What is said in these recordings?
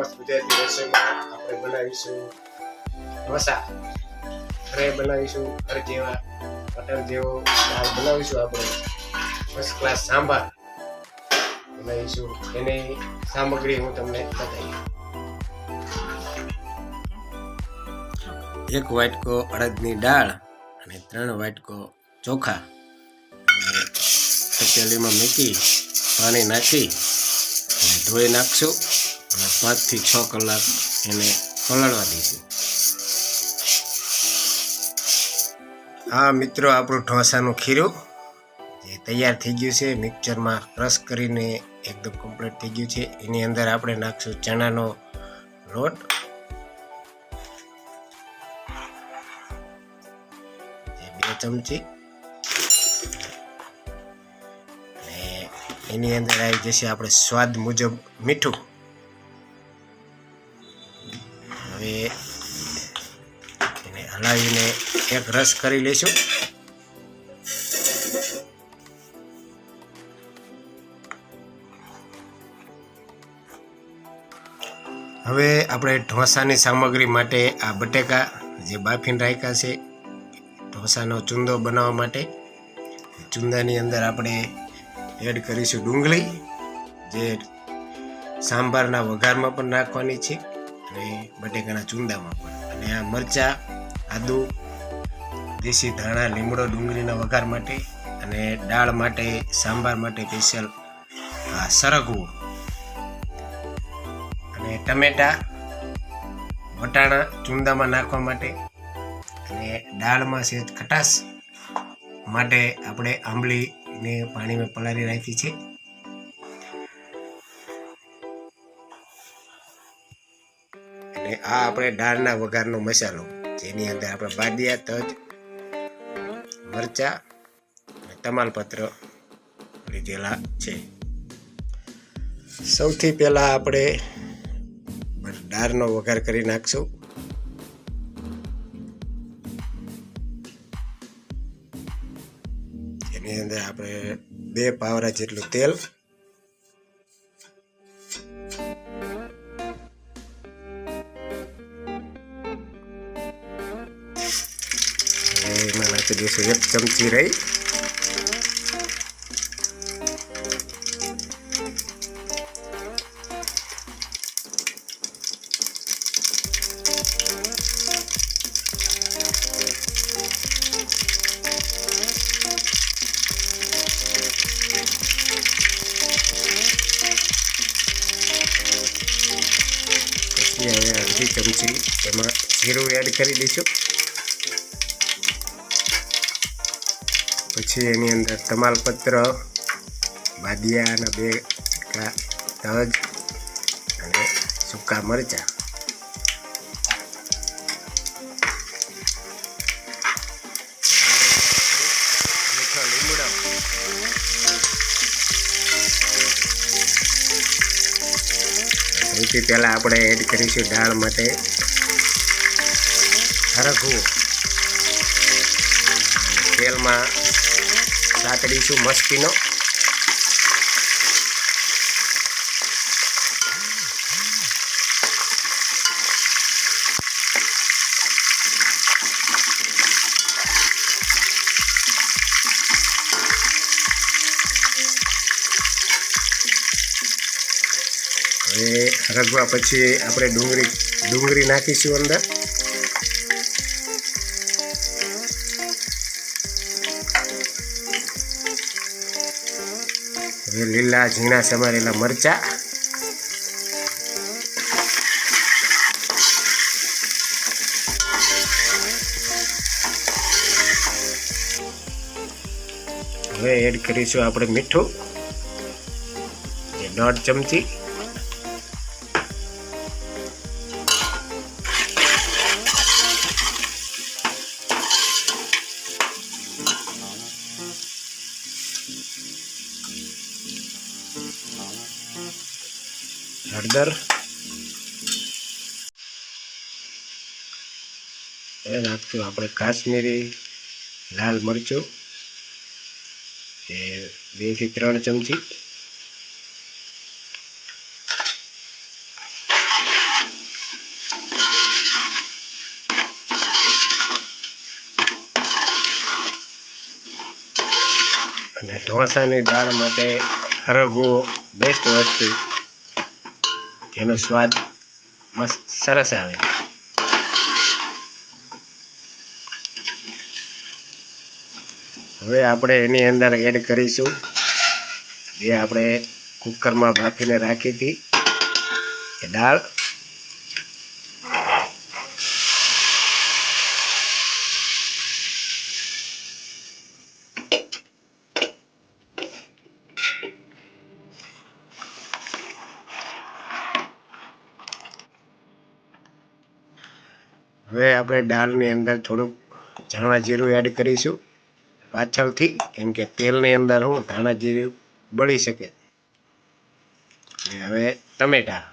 નમસ્ત ગુજરાતી રસોઈમાં આપણે બનાવીશું. ઢોસા. ઘરે બનાવીશું. ઘર જેવા મટર જેવો દાળ બનાવીશું આપણે. ફર્સ્ટ ક્લાસ સાંભાર બનાવીશું. એની સામગ્રી હું તમને બતાવીશ. એક વાટકો અડદની દાળ અને ત્રણ વાટકો ચોખા. અને તપેલીમાં મૂકી પાણી નાખી ધોઈ નાખશું. પાંચથી છ કલાક એને પલાળવા દઈશું હા, મિત્રો, આપણું ઢોસાનું ખીરું જે તૈયાર થઈ ગયું છે, મિક્સરમાં ક્રશ કરીને એકદમ કમ્પ્લીટ થઈ ગયું છે. એની અંદર આપણે નાખશું ચણાનો લોટ. બે ચમચી. અને એની અંદર આવી જશે આપણે સ્વાદ મુજબ મીઠું. એક રસ કરી લઈશું હવે આપણે ઢોસાની સામગ્રી માટે આ બટેકા જે બાફીને રાખ્યા છે, ઢોસાનો ચૂંદો બનાવવા માટે, ચૂંદાની અંદર આપણે એડ કરીશું ડુંગળી, જે સાંભારના વઘારમાં પણ નાખવાની છે, અને બટેકાના ચૂંદામાં પણ. અને આ મરચાં, આદુ દેશી ધાણા, લીમડો, ડુંગળીના વઘાર માટે અને દાળ માટે, સાંભાર માટે સ્પેશિયલ સરગવું. અને ટમેટા, વટાણા ચૂંદામાં નાખવા માટે અને દાળમાં સહેજ ખટાશ માટે આપણે આંબલીને પાણીમાં પલાળી રાખી છે. અને આ આપણે દાળના વઘારનો મસાલો, જેની અંદર આપણે બાદિયા, તજ મરચા અને તમાલપત્ર લીધેલા છે સૌથી પહેલા આપણે દાળનો વઘાર કરી નાખશું એની અંદર આપણે બે પાવરા જેટલું તેલ હવે એમાં નાખી દઈશું એક ચમચી રહી પછી હવે અડધી ચમચી એમાં જીરું એડ કરી દઈશું પછી એની અંદર તમાલપત્ર બાદિયાના બે તજ અને સૂકા મરચાં. સૌથી પહેલાં આપણે એડ કરીશું દાળ માટે હરખવું તેલમાં સાતડીશું મસ્તીનો. હવે રગવા પછી આપણે ડુંગળી ડુંગળી નાખીશું અંદર. લીલા ઝીણા સમારેલા મરચા. હવે એડ કરીશું આપણે મીઠું. દોઢ ચમચી. હળદર એ નાખશું આપણે કાશ્મીરી, લાલ મરચું, એ બેથી ત્રણ ચમચી. અને ઢોસાની દાળ માટે સરગવો બેસ્ટ વસ્તુ. જેનો સ્વાદ મસ્ત સરસ આવે. હવે આપણે એની અંદર એડ કરીશું. જે આપણે કુકરમાં બાફીને રાખી હતી. દાળ. હવે આપણે દાળની અંદર થોડુંક ધાણા જીરું એડ કરીશું. પાછળથી, કેમ કે તેલની અંદર હું ધાણા જીરું બળી શકે. હવે ટમેટા.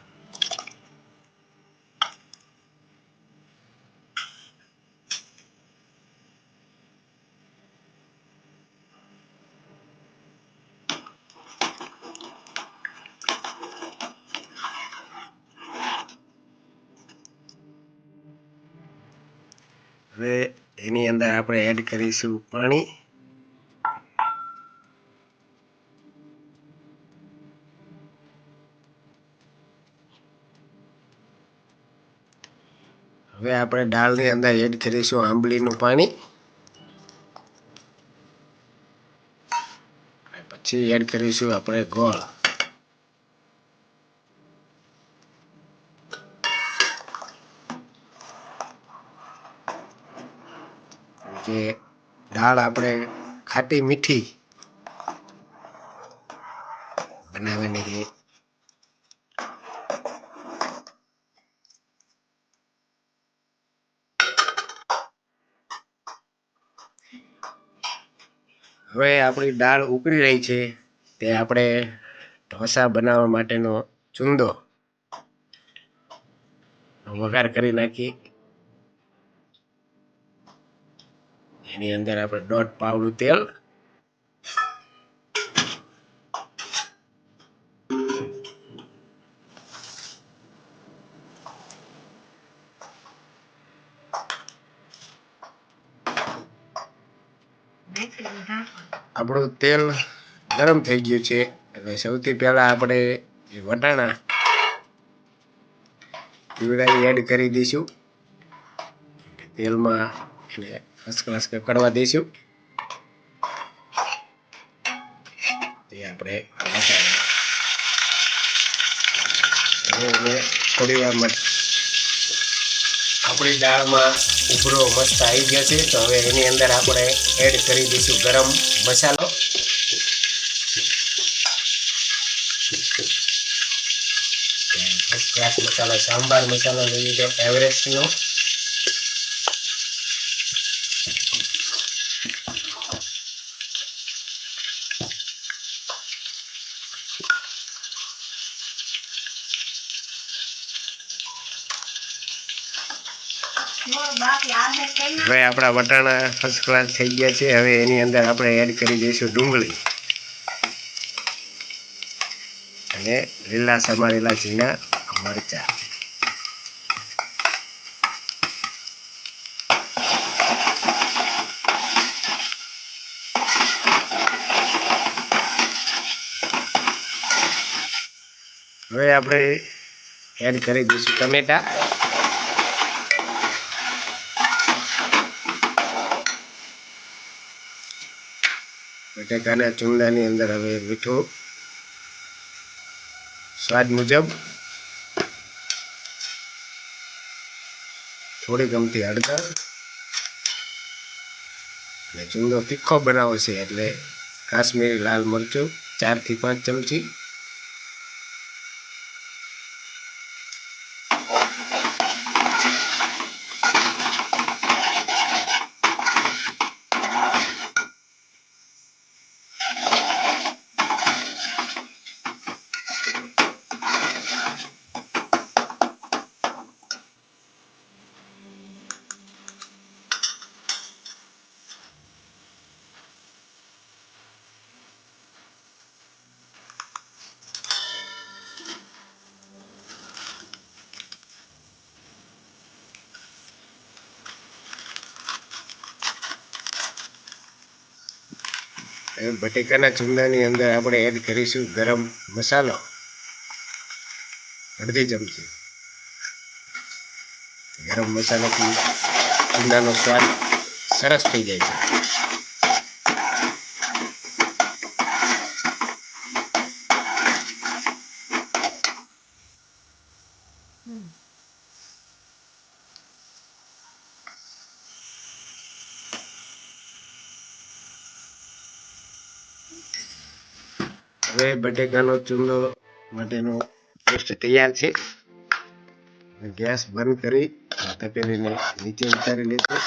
હવે એની અંદર આપણે એડ કરીશું પાણી. હવે આપણે દાળની અંદર એડ કરીશું આંબલીનું પાણી. પછી એડ કરીશું આપણે ગોળ. જે દાળ આપણે ખાટી મીઠી બનાવેલી છે હવે આપણી દાળ ઉકળી રહી છે તે આપણે ઢોસા બનાવવા માટેનો ચૂંદો વઘાર કરી નાખી એની અંદર આપણે દોઢ પાવડું તેલ આપણું તેલ ગરમ થઈ ગયું છે. એટલે સૌથી પહેલા આપણે વટાણા પીવડાવી એડ કરી દઈશું. તેલમાં ફર્સ્ટ ક્લાસ કકડવા દઈશું આપણે થોડી વાર માટે આપણી દાળમાં ઉભરો મસ્ત આવી ગયો છે. તો હવે એની અંદર આપણે એડ કરી દઈશું ગરમ મસાલો. મસાલો, સાંભાર મસાલો લઈ લીધો એવરેસ્ટનો હવે આપણા વટાણા ફર્સ્ટ ક્લાસ થઈ ગયા છે. હવે એની અંદર આપણે એડ કરી દઈશું ડુંગળી. અને લીલા સમારેલા ઝીણા મરચા. હવે આપણે એડ કરી દઈશું ટમેટા. બટાકાના ચૂંદાની અંદર હવે મીઠું સ્વાદ મુજબ થોડી ગમતી હળદર અને ચૂંદો તીખો બનાવો છે એટલે કાશ્મીરી લાલ મરચું ચારથી પાંચ ચમચી બટેકાના ચૂંદાની અંદર આપણે એડ કરીશું ગરમ મસાલો. અડધી ચમચી. ગરમ મસાલાથી ચૂંદાનો સ્વાદ સરસ થઈ જાય છે હવે બટેકાનો ચૂંદો માટેનો પેસ્ટ તૈયાર છે. ગેસ બંધ કરી તપેલીને નીચે ઉતારી લેશું.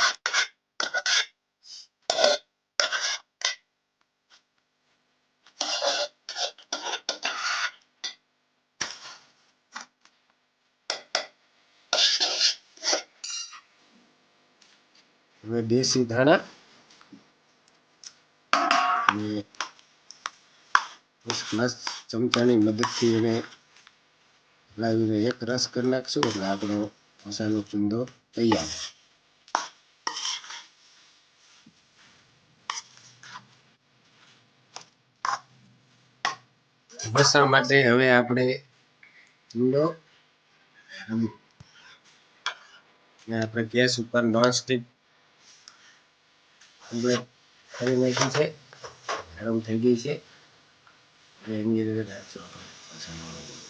હવે દેશી ધાણા. ફર્સ્ટ ક્લાસ ચમચાની મદદથી એને લાવીને એક રસ કરી નાખશું એટલે આપણો મસાલો ચૂંદો તૈયાર લસણ માટે હવે આપણે ચૂંદો આપણે ગેસ ઉપર નોન સ્ટીક કરી નાખ્યું છે. ગરમ થઈ ગઈ છે. હવે એની અંદર નાખશું આપણે મસાલો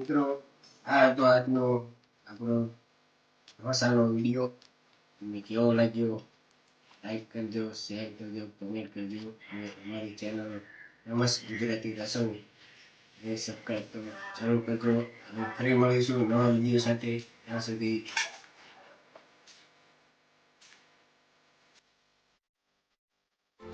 મિત્રો, આ હતો આજનો આપણો ઢોસાનો વીડિયો તમને કેવો લાગ્યો? લાઈક કરજો શેર કરજો કમેન્ટ કરજો. અને અમારી ચેનલ રમસ ગુજરાતી રસોઈ એ સબસ્ક્રાઈબ કરો જરૂર કરજો. અને ફરી મળીશું નવા વીડિયો સાથે. ત્યાં સુધી